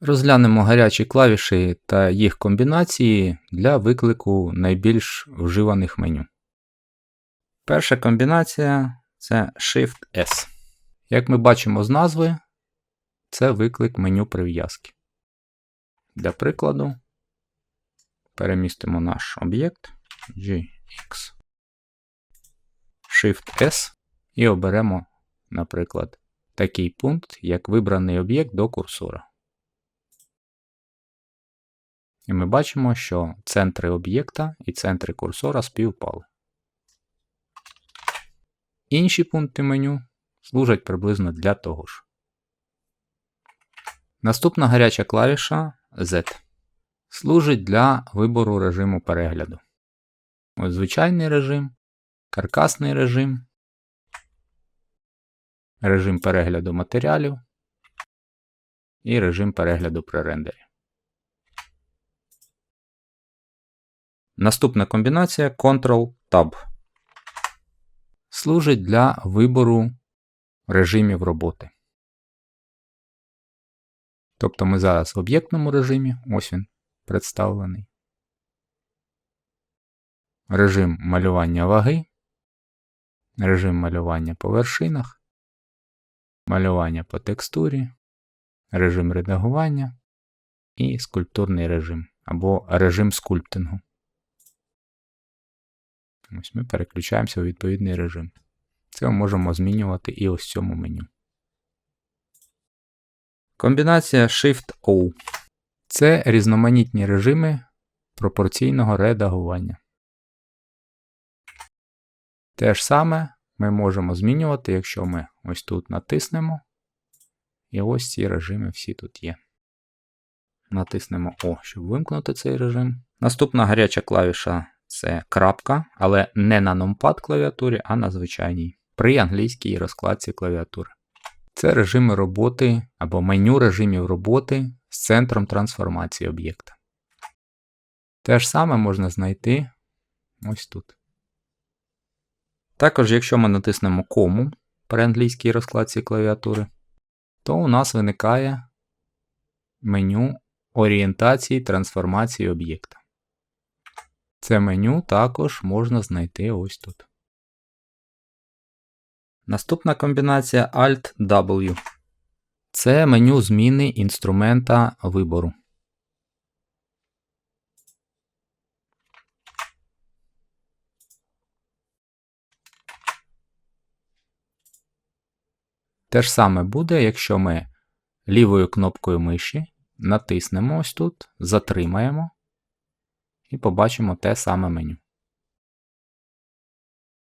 Розглянемо гарячі клавіші та їх комбінації для виклику найбільш вживаних меню. Перша комбінація це Shift-S. Як ми бачимо з назви, це виклик меню прив'язки. Для прикладу, перемістимо наш об'єкт GX Shift-S і оберемо, наприклад, такий пункт, як вибраний об'єкт до курсора. І ми бачимо, що центри об'єкта і центри курсора співпали. Інші пункти меню служать приблизно для того ж. Наступна гаряча клавіша Z служить для вибору режиму перегляду. Ось звичайний режим, каркасний режим, режим перегляду матеріалів і режим перегляду при рендері. Наступна комбінація Ctrl-Tab служить для вибору режимів роботи. Тобто ми зараз в об'єктному режимі, ось він представлений. Режим малювання ваги, режим малювання по вершинах, малювання по текстурі, режим редагування і скульптурний режим або режим скульптингу. Ось ми переключаємося у відповідний режим. Це ми можемо змінювати і ось в цьому меню. Комбінація Shift-O. Це різноманітні режими пропорційного редагування. Те ж саме ми можемо змінювати, якщо ми ось тут натиснемо. І ось ці режими всі тут є. Натиснемо О, щоб вимкнути цей режим. Наступна гаряча клавіша це крапка, але не на numpad клавіатурі, а на звичайній. При англійській розкладці клавіатури. Це режими роботи або меню режимів роботи з центром трансформації об'єкта. Те ж саме можна знайти ось тут. Також, якщо ми натиснемо кому при англійській розкладці клавіатури, то у нас виникає меню орієнтації трансформації об'єкта. Це меню також можна знайти ось тут. Наступна комбінація Alt-W. Це меню зміни інструмента вибору. Те ж саме буде, якщо ми лівою кнопкою миші натиснемо ось тут, затримаємо і побачимо те саме меню.